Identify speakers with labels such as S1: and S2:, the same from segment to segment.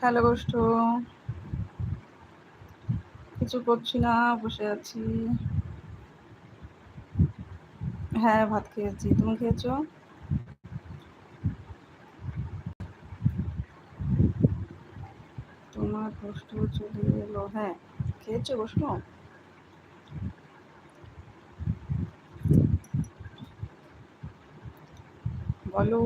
S1: Hello গোষ্ঠ। কিছু করছি না, বসে আছি। হ্যাঁ ভাত খেয়েছি। তুমি খেয়েছো? তোমার গোষ্ঠ চলে এলো। হ্যাঁ খেয়েছো গোষ্ঠ? বলো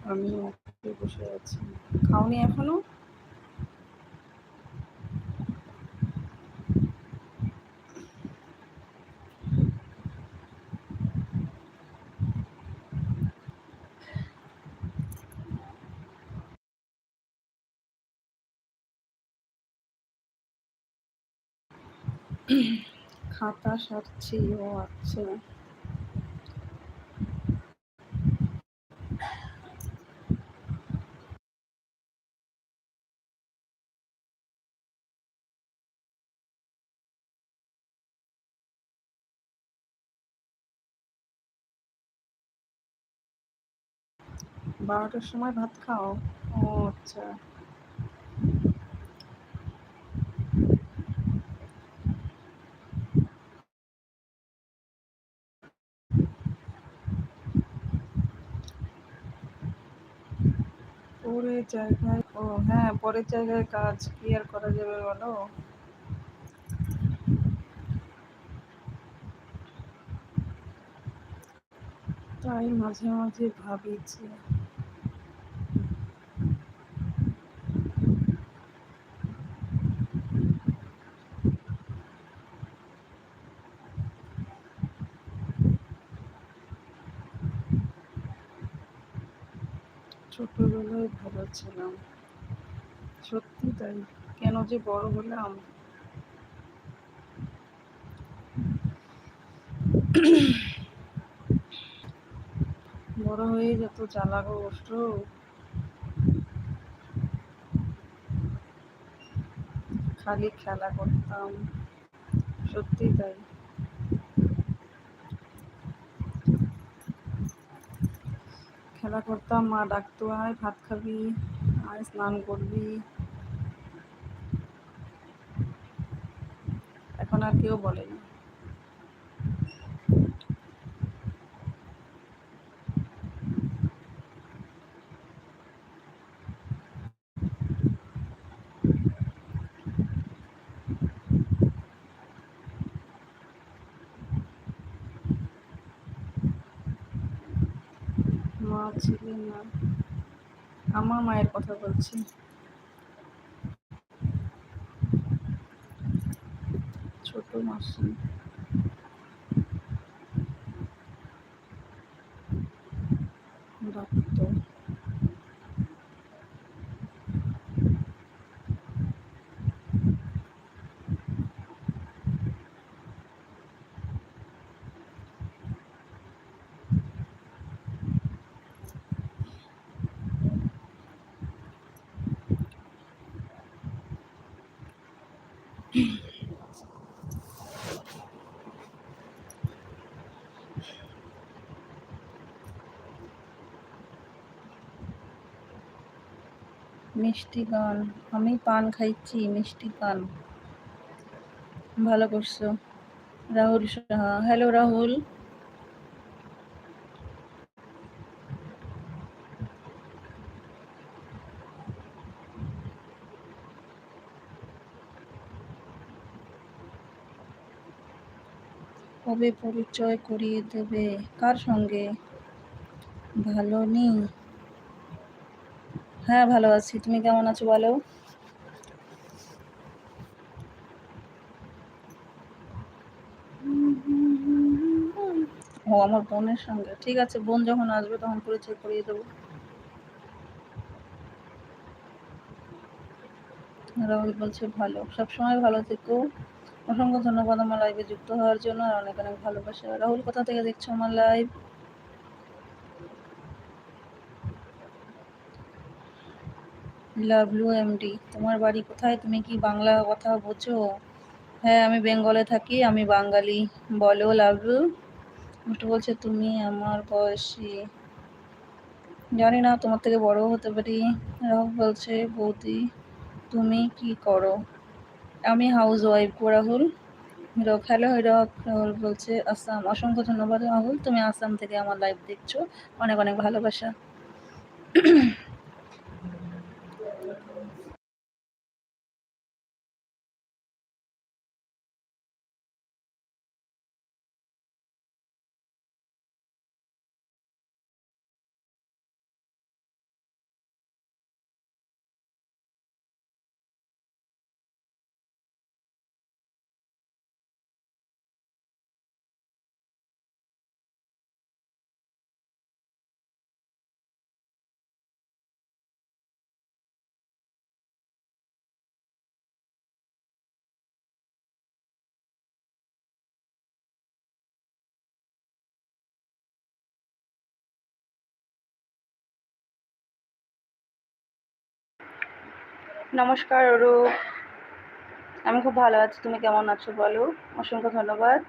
S1: আমি বসে আছি খাওনি এখনও? খাতা সারছি ও আচ্ছা। বারোটার সময় ভাত খাও। ও আচ্ছা। পরের জায়গায়, ও হ্যাঁ পরের জায়গায় কাজ কি আর করা যাবে বলো? তাই মাঝে মাঝে ভাবি যে ছোটবেলায় ভালো ছিলাম সত্যি তাই। কেন যে বড় হলাম বড় হয়ে যত চালাক কষ্ট। খালি খেলা করতাম। সত্যি তাই। খেলা করতাম, মা ডাকতো, আয় ভাত খাবি, আয় স্নান করবি। এখন আর কেউ বলে না মা না আমার মায়ের কথা বলছি। ছোট মাসি ডাকতো মিষ্টি গান। আমি পান খাইছি, মিষ্টি পান। ভালো করছ। রাহুল সাহা। হ্যালো, রাহুল। কবে পরিচয় করিয়ে দেবে? কার সঙ্গে? ভালো নেই। হ্যাঁ ভালো আছি। তুমি কেমন আছো বলো? ও, আমার বোনের সঙ্গে। ঠিক আছে, বোন যখন আসবে তখন পরিচয় করিয়ে দেবো। রাহুল বলছে, ভালো। সবসময় ভালো থেকো। অসংখ্য ধন্যবাদ আমার লাইভে যুক্ত হওয়ার জন্য আর অনেক অনেক ভালোবাসা। রাহুল, কোথা থেকে দেখছ আমার লাইভ লাভলু এমডি তোমার বাড়ি কোথায়? তুমি কি বাংলা কথা বোঝো? হ্যাঁ আমি বেঙ্গলে থাকি, আমি বাঙালি। বলো লাভলু একটু বলছে, তুমি আমার বয়সী। জানি না তোমার থেকে বড় হতে পারি। রাহুল বলছে, বৌদি, তুমি কি করো? আমি হাউস ওয়াইফ গো, রাহুল। হিরক হ্যালো হিরক রাহুল বলছে, আসাম। অসংখ্য ধন্যবাদ, রাহুল। তুমি আসাম থেকে আমার লাইভ দেখছ। অনেক অনেক ভালোবাসা। নমস্কার, অরূপ। আমি খুব ভালো আছি। তুমি কেমন আছো বলো? অসংখ্য ধন্যবাদ।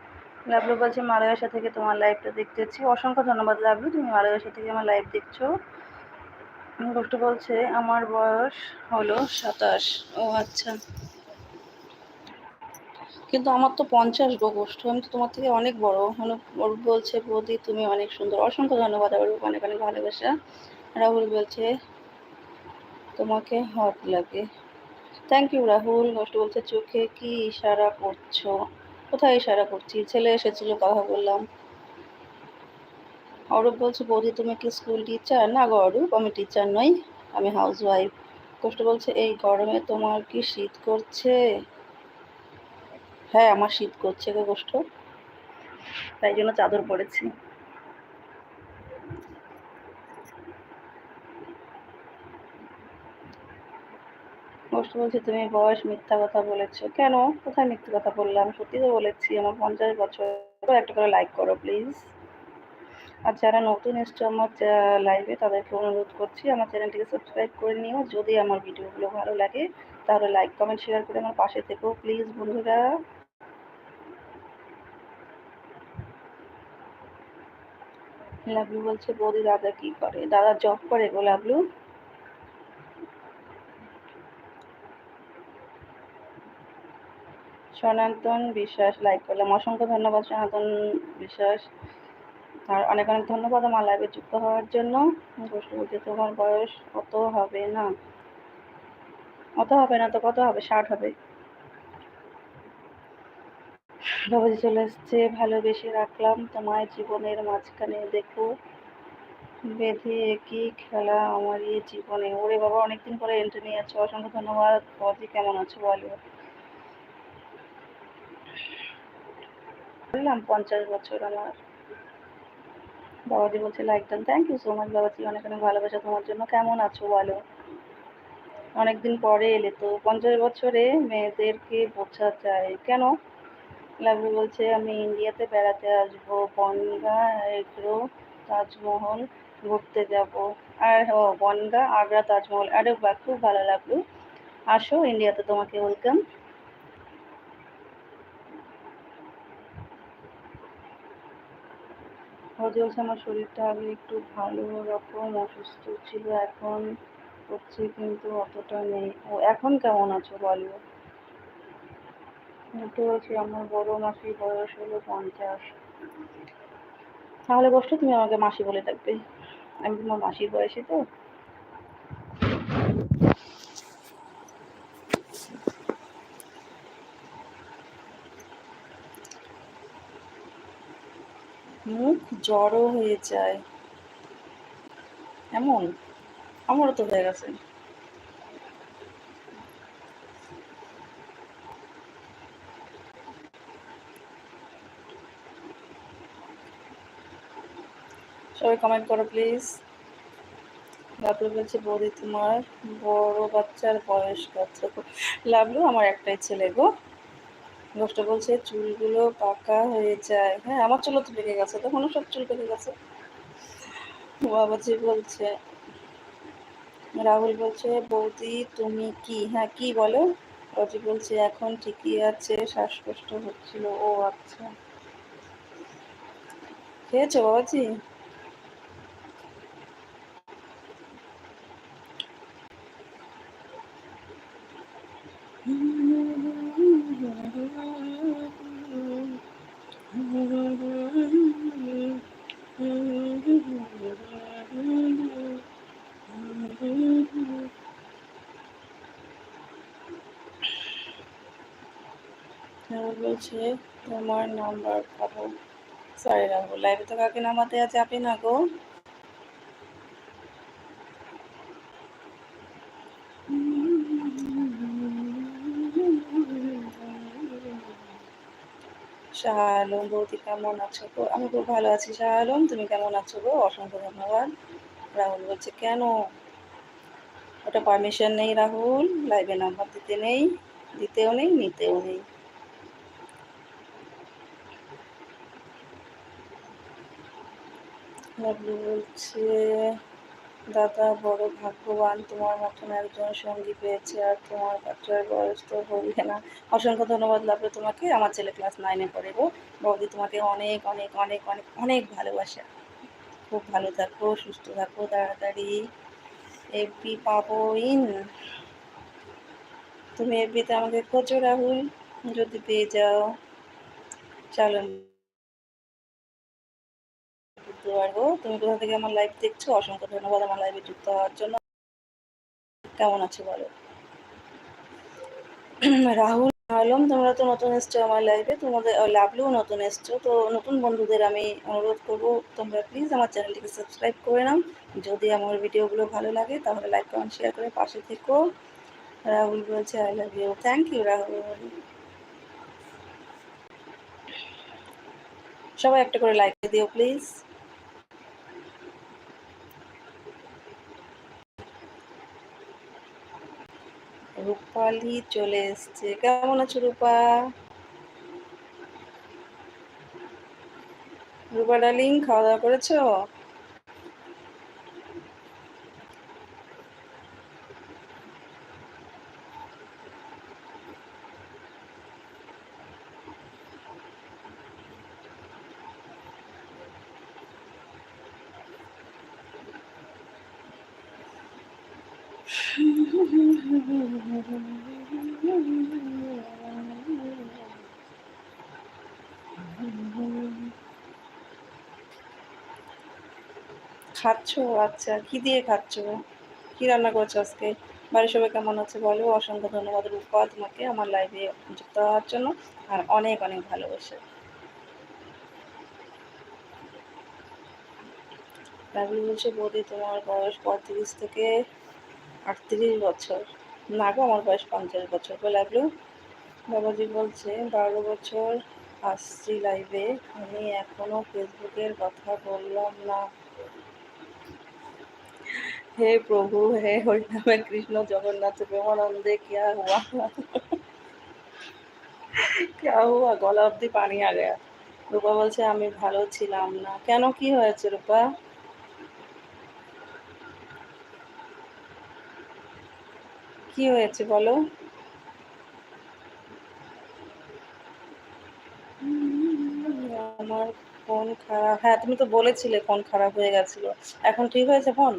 S1: লাভলু বলছে, মালয়েশিয়া থেকে তোমার লাইভটা দেখতেছি অসংখ্য ধন্যবাদ লাভলু তুমি মালয়েশিয়া থেকে আমার লাইভ দেখছ। গোষ্ঠ বলছে, আমার বয়স হলো সাতাশ। ও আচ্ছা। কিন্তু আমার তো পঞ্চাশ গো গোষ্ঠ। আমি তো তোমার থেকে অনেক বড়। অরূপ বলছে বৌদি তুমি অনেক সুন্দর। অসংখ্য ধন্যবাদ, অরূপ। অনেক অনেক ভালোবাসা। রাহুল বলছে তোমাকে হট লাগে। Thank you Rahul. নষ্ট বলছে, চোখে কি ইশারা করছ? কোথায় ইশারা করছি? ছেলে এসেছিল, কথা বললাম। অরূপ বলছে, বৌদি, তুমি কি স্কুল টিচার না গো অরূপ, আমি টিচার নই, আমি হাউস ওয়াইফ কষ্ট বলছে, এই গরমে তোমার কি শীত করছে? হ্যাঁ আমার শীত করছে গো কষ্ট, তাই জন্য চাদর পরেছি। কষ্ট বলছে, তুমি বয়স মিথ্যা কথা বলেছ। কেন? কোথায় মিথ্যা কথা বললাম? সত্যি তো বলেছি, আমার পঞ্চাশ বছর। একটা করে লাইক করো প্লিজ আর যারা নতুন এসছো আমার লাইভে তাদেরকে অনুরোধ করছি, আমার চ্যানেলটিকে সাবস্ক্রাইব করে নিও। যদি আমার ভিডিওগুলো ভালো লাগে, তাহলে লাইক কমেন্ট শেয়ার করে আমার পাশে থেকেও প্লিজ বন্ধুরা। লাভলু বলছে, বৌদি দাদা কি করে? দাদা জব করে গো লাভলু সনাতন বিশ্বাস লাইক করলাম। অসংখ্য ধন্যবাদ সনাতন বিশ্বাস। আর অনেক অনেক ধন্যবাদ আমার লাইভে যুক্ত হওয়ার জন্য। প্রশ্ন তোমার বয়স কত হবে না? অত হবে না তো কত হবে? ষাট হবে। বাবাজি চলে এসছে, ভালোবেসে রাখলাম। তোমায় জীবনের মাঝখানে দেখো বেঁধে কি খেলা আমার এই জীবনে? ওরে বাবা, অনেকদিন পরে এন্ট্রি নিয়ে যাচ্ছে। অসংখ্য ধন্যবাদ। বাবাজি, কেমন আছো বলো? বললাম পঞ্চাশ বছর আমার বাবাজি বলছে like then thank you so much বাবাজি, অনেক অনেক ভালোবাসা তোমার জন্য। কেমন আছো বলো? অনেকদিন পরে এলে তো, পঞ্চাশ বছরে মেয়েদেরকে বোঝা যায়। কেন? লাগবে বলছে, আমি ইন্ডিয়াতে বেড়াতে আসব, বনগা, এগ্রো, তাজমহল ঘুরতে যাব। আর ও, বনগা, আগ্রা, তাজমহল। আরে বা খুব ভালো লাগল আসো, ইন্ডিয়াতে তোমাকে ওয়েলকাম বলছে, আমার শরীরটা আগে একটু ভালো, রকম অসুস্থ ছিল, এখন হচ্ছে কিন্তু অতটা নেই। ও এখন কেমন আছো বলো? তো হচ্ছে আমার বড় মাসি, বয়স হলো পঞ্চাশ। তাহলে বসতো তুমি আমাকে মাসি বলে থাকবে আমি তোমার মাসির বয়সে তো। মুখ জড়ো হয়ে যায়। এমন? আমারও তো হয়ে গেছে। সবাই কমেন্ট করো প্লিজ লাভলু বলছে, বৌদি, তোমার বড় বাচ্চার বয়স কত লাভলু আমার একটাই ছেলে গো। গোষ্ঠ বলছে, চুলগুলো পাকা হয়ে যায়। হ্যাঁ আমার চুলও তো পেকে গেছে, তখনও সব চুল পেকে গেছে। বাবাজি বলছে, রাহুল বলছে, বৌদি, তুমি কি? হ্যাঁ কি বলো? অজি বলছে, এখন ঠিকই আছে, শ্বাসকষ্ট হচ্ছিল। ও আচ্ছা। খেয়েছো বাবাজি? নাম্বার সরি রাখব লাইভে তো কাকে নামাতে আছে আপনি না গো। শাহ আলম বৌদি, কেমন আছো গো? আমি খুব ভালো আছি। শাহ আলম তুমি কেমন আছো গো? অসংখ্য ধন্যবাদ। রাহুল বলছে, কেন? ওটা পারমিশন নেই রাহুল। লাইভে নাম্বার দিতে নেই, দিতেও নেই, নিতেও নেই। লাভলু বলছে, দাদা, বড় ভাগ্যবান, তোমার মতন একজন সঙ্গী পেয়েছে আর তোমার বাচ্চার বয়স তো বলবে না। অসংখ্য ধন্যবাদ লাভলু তোমাকে। আমার ছেলে ক্লাস নাইনে পড়ে গো। বৌদি তোমাকে অনেক অনেক অনেক অনেক অনেক ভালোবাসা। খুব ভালো থাকো, সুস্থ থাকো, তাড়াতাড়ি। এফবি পাবো ইন। তুমি এফবিতে আমাকে খোঁজো, রাহুল। যদি পেয়ে যাও, চলো। বুঝতে পারব। তুমি কোথা থেকে আমার লাইভ দেখছ? অসংখ্য ধন্যবাদ আমার লাইভে যুক্ত হওয়ার জন্য। কেমন আছো বলো? রাহুল আলম, তোমরা তো নতুন এসছো আমার লাইভে তোমাদের লাভলেও নতুন এসছো। তো নতুন বন্ধুদের আমি অনুরোধ করব, তোমরা প্লিজ আমার চ্যানেলটিকে সাবস্ক্রাইব করে নাও। যদি আমার ভিডিওগুলো ভালো লাগে, তাহলে লাইক কমেন্ট শেয়ার করে পাশে থেকো। রাহুল বলছে I love you thank you Rahul. সবাই একটা করে লাইক দিও প্লিজ রূপালি চলে এসছে। কেমন আছো রূপা? রূপা ডালিং খাওয়া দাওয়া করেছ? খাচ্ছ? আচ্ছা কি দিয়ে খাচ্ছ? কি রান্না করছ আজকে? বাড়ির সবাই কেমন আছে বলো? অসংখ্য ধন্যবাদ রূপা তোমাকে আমার লাইভে যুক্ত হওয়ার জন্য, আর অনেক অনেক ভালোবাসে। বলছে, বৌদি তোমার বয়স পঁয়ত্রিশ থেকে আটত্রিশ বছর না গো আমার বয়স পঞ্চাশ বছর বলে লাগলো বাবাজি বলছে বারো বছর আসছি লাইভে আমি এখনো ফেসবুকের কথা বললাম না हे प्रभु हे हरिनामे कृष्ण जगन्नाथ प्रेमानंदे क्या हुआ क्या हुआ গলা অব্দি পানি আ গয়া রূপা বলছে আমি ভালো ছিলাম না কেন কি হয়েছে রূপা কি হয়েছে বলো? আমার ফোন খারাপ। হ্যাঁ তুমি তো বলেছিলে ফোন খারাপ হয়ে গেছিল। এখন ঠিক হয়েছে ফোন?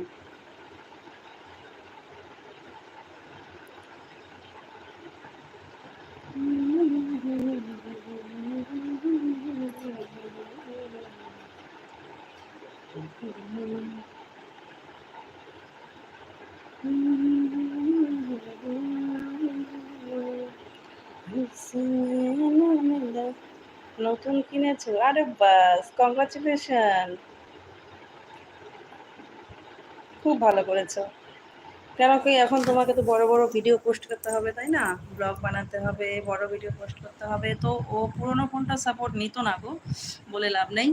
S1: নতুন কিনেছো? আরে বাস কংগ্রাচুলেশন খুব ভালো করেছ। কেন কি এখন তোমাকে তো বড় বড় ভিডিও পোস্ট করতে হবে, তাই না? ব্লগ বানাতে হবে, বড় ভিডিও পোস্ট করতে হবে, তো ও পুরনো ফোনটা সাপোর্ট নিত না গো, বলে লাভ নেই।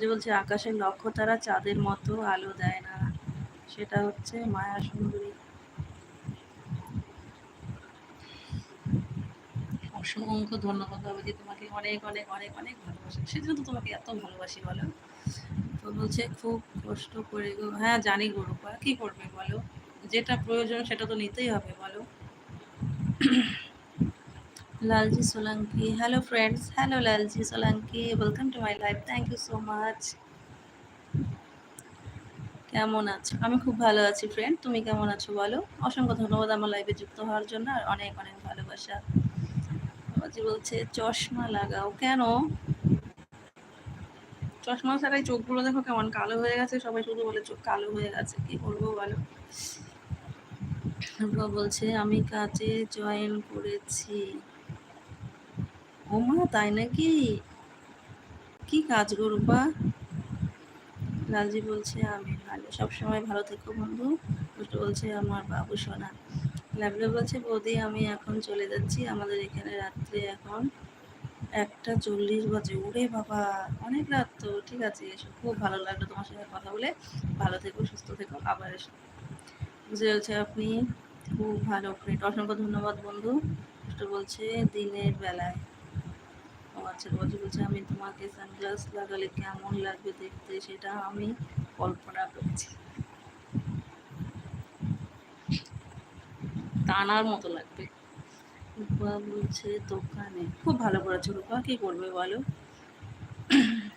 S1: যে বলছে, আকাশের লক্ষ্য তারা চাঁদের মতো আলো দেয় না। সেটা হচ্ছে মায়া সুন্দরী। অসংখ্য ধন্যবাদ বাবাজি তোমাকে অনেক অনেক অনেক অনেক ভালোবাসি। সেজন্য তো তোমাকে এত ভালোবাসি বলো। তো বলছে খুব কষ্ট করে গো হ্যাঁ জানি গো রূপা কী করবে বলো? যেটা প্রয়োজন সেটা তো নিতেই হবে বলো। Lalji Solanki. Hello, friends. Hello, Lalji Solanki welcome to my life thank you so much কেমন আছো? আমি খুব ভালো আছি ফ্রেন্ড তুমি কেমন আছো বলো? অসংখ্য ধন্যবাদ আমার লাইফে যুক্ত হওয়ার জন্য আর অনেক অনেক ভালোবাসা। বাবাজি বলছে, চশমা লাগাও। কেন? চশমা ছাড়াই চোখগুলো দেখো কেমন কালো হয়ে গেছে। সবাই শুধু বলে, চোখ কালো হয়ে গেছে, কি করব বলো? বলছে, আমি কাজে জয়েন করেছি। ও মা, তাই নাকি? কি কাজ রূপা? লালজি বলছে, আমি ভালো, সবসময় ভালো থেকো বন্ধু। বলছে, আমার বাবু সোনা। লাভলে বলছে, বৌদি, আমি এখন চলে যাচ্ছি। আমাদের এখানে রাত্রে এখন একটা চল্লিশ বাজে। ওরে বাবা, অনেক রাত তো। ঠিক আছে, এসো। খুব ভালো লাগল তোমার সঙ্গে কথা বলে। ভালো থেকো, সুস্থ থেকো, আবার এসো। বুঝে যাচ্ছে আপনি? খুব ভালো ফ্রেন্ড অসংখ্য ধন্যবাদ, বন্ধু। বলছে, দিনের বেলায়। ও আচ্ছা রোজি বলছে আমি তোমাকে সানগ্লাস লাগালে কেমন লাগবে দেখতে? সেটা আমি কল্পনা করছি। টানার মতো লাগবে। রূপা বলছে, দোকানে। খুব ভালো করেছ রূপা, কী করবে বলো?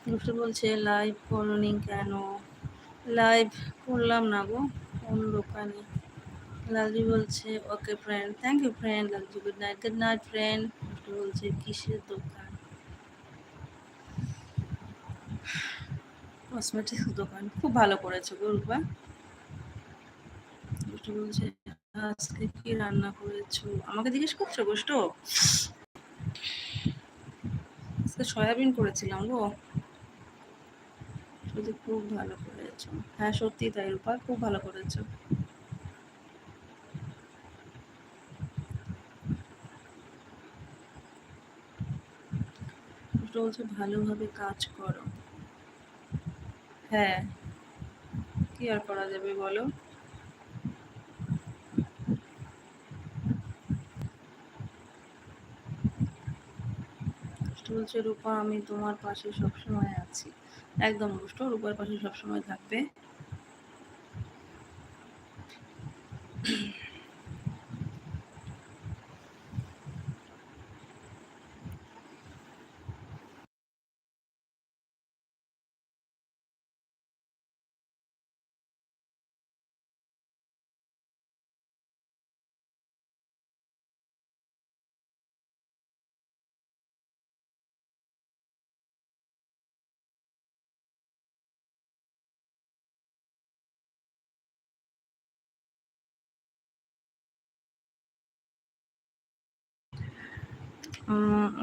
S1: রূপা বলছে লাইভ করনি কেন? লাইভ করলাম না গো, কোন দোকানে? লালজি বলছে okay friend thank you friend Lalji good night good night friend বলছে, কিসের দোকান? কসমেটিক্স দোকান, খুব ভালো করেছে গো রূপা বলছে আজকে কি রান্না করেছ? আমাকে জিজ্ঞেস করছ গোষ্ঠ? আজকে সয়াবিন করেছিলাম গো। সত্যি খুব ভালো করেছ। হ্যাঁ সত্যি তাই রূপা, খুব ভালো করেছ। বলছে ভালোভাবে কাজ করো। হ্যাঁ কি আর করা যাবে বলো? বলছে রূপা আমি তোমার পাশে সবসময় আছি। একদম রুষ্ট রূপার পাশে সবসময় থাকবে।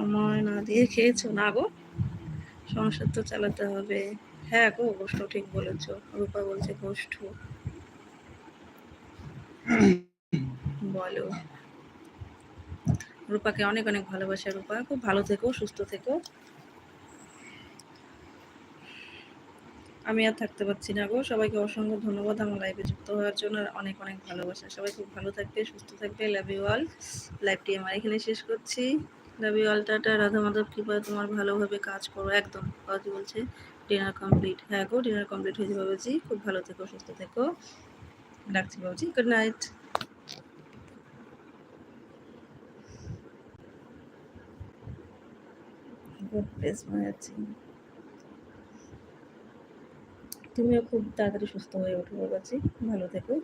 S1: আমার না দিয়ে খেয়েছো? না গো। সংসার তো চালাতে হবে। হ্যাঁ গো, গোষ্ঠ ঠিক বলেছ। রূপা বলছে গোষ্ঠ। বলো। রূপাকে অনেক অনেক ভালোবাসা, রূপা। খুব ভালো থেকো, সুস্থ থেকো। আমি আর থাকতে পারছি না গো। সবাইকে অসংখ্য ধন্যবাদ আমার লাইভে যুক্ত হওয়ার জন্য অনেক অনেক ভালোবাসা। সবাই খুব ভালো থাকবে, সুস্থ থাকবে। লাভ ইউ অল লাইভটি আমার এখানে শেষ করছি। লাভ ইউ অল টাটা রাধা মাধব কৃপা, তোমার ভালোভাবে কাজ করো, একদম। বাবাজি বলছে ডিনার কমপ্লিট হ্যাঁ গো ডিনার কমপ্লিট হয়েছে বাবাজি। খুব ভালো থেকো, সুস্থ থেকো। রাখছি বাবাজি। গুড নাইট গুড তুমিও খুব তাড়াতাড়ি সুস্থ হয়ে ওঠো বাবাজি। ভালো থেকো।